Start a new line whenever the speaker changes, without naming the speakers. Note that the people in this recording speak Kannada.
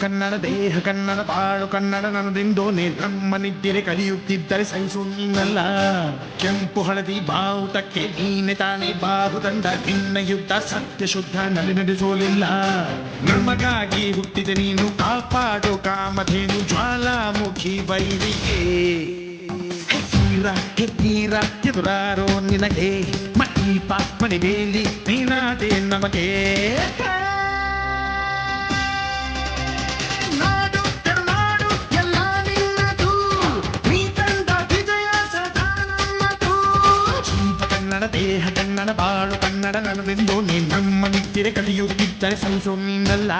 ಕನ್ನಡ, ದೇಹ ಕನ್ನಡ ಬಾಳು ಕನ್ನಡ, ನನ್ನದೆಂದು ನೀ ನಮ್ಮ ನಿದ್ದೆ ಕಲಿಯುತ್ತಿದ್ದರೆ ಸಹಿಸು ಕೆಂಪು ಹಳದಿ ಬಾವುಟಕ್ಕೆ ನೀನೆ ತಾನೇ ತಂದ ನಿನ್ನ ಯುದ್ಧ ಸತ್ಯ ಶುದ್ಧ ನಲಿ ನಡೆಸೋಲಿಲ್ಲ ನಮಗಾಗಿ ಹುಟ್ಟಿದೆ ನೀನು ಕಾಪಾಡು ಕಾಮಧೇನು ಜ್ವಾಲಾಮುಖಿ ಬೈರಿಗೆ ಹೆದ್ದೀರ ಎದುರಾರೋ ನಿನಗೆ ಪಾತ್ಮನಿ ಬೇಲಿ ನೀನಾದೆ ನಮಗೆ. ದೇಹ ಕನ್ನಡ ಬಾಳು ಕನ್ನಡ ನನ್ನದೆಂದು ನೀ ನಮ್ಮ ನಿತ್ತಿರೆ ಕಲಿಯುತ್ತಿದ್ದರೆ ಸಹಿಸು ನೀನಲ್ಲ